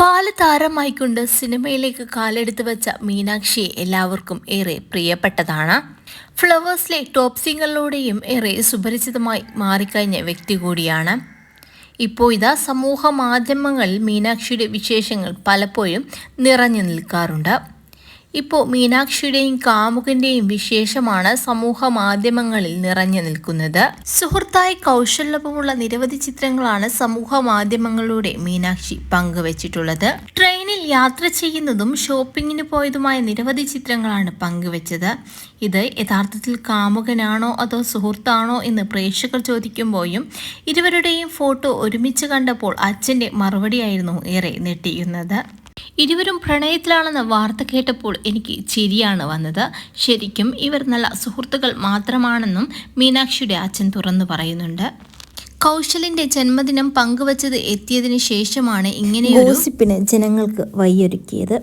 ബാലതാരമായിക്കൊണ്ട് സിനിമയിലേക്ക് കാലെടുത്ത് വെച്ച മീനാക്ഷി എല്ലാവർക്കും ഏറെ പ്രിയപ്പെട്ടതാണ്. ഫ്ലവേഴ്സിലെ ടോപ്പ് സിംഗറിലൂടെയും ഏറെ സുപരിചിതമായി മാറിക്കഴിഞ്ഞ വ്യക്തി കൂടിയാണ്. ഇപ്പോൾ ഇതാ സമൂഹ മാധ്യമങ്ങളിൽ മീനാക്ഷിയുടെ വിശേഷങ്ങൾ പലപ്പോഴും നിറഞ്ഞു നിൽക്കാറുണ്ട്. ഇപ്പോൾ മീനാക്ഷിയുടെയും കാമുകന്റെയും വിശേഷമാണ് സമൂഹ മാധ്യമങ്ങളിൽ നിറഞ്ഞു നിൽക്കുന്നത്. സുഹൃത്തായി കൗശലവുമുള്ള നിരവധി ചിത്രങ്ങളാണ് സമൂഹ മാധ്യമങ്ങളിലൂടെ മീനാക്ഷി പങ്കുവച്ചിട്ടുള്ളത്. ട്രെയിനിൽ യാത്ര ചെയ്യുന്നതും ഷോപ്പിങ്ങിന് പോയതുമായ നിരവധി ചിത്രങ്ങളാണ് പങ്കുവച്ചത്. ഇത് യഥാർത്ഥത്തിൽ കാമുകനാണോ അതോ സുഹൃത്താണോ എന്ന് പ്രേക്ഷകർ ചോദിക്കുമ്പോഴും ഇരുവരുടെയും ഫോട്ടോ ഒരുമിച്ച് കണ്ടപ്പോൾ അച്ഛന്റെ മറുപടിയായിരുന്നു ഏറെ നെട്ടിയുന്നത് ഇരുവരും പ്രണയത്തിലാണെന്ന വാർത്ത കേട്ടപ്പോൾ എനിക്ക് ചിരിയാണ് വന്നത്. ശരിക്കും ഇവർ നല്ല സുഹൃത്തുക്കൾ മാത്രമാണെന്നും മീനാക്ഷിയുടെ അച്ഛൻ തുറന്നു പറയുന്നുണ്ട്. കൗശലിന്റെ ജന്മദിനം പങ്കുവച്ചത് എത്തിയതിനു ശേഷമാണ് ഗോസിപ്പിന് ജനങ്ങൾക്ക് വയ്യൊരുക്കിയത്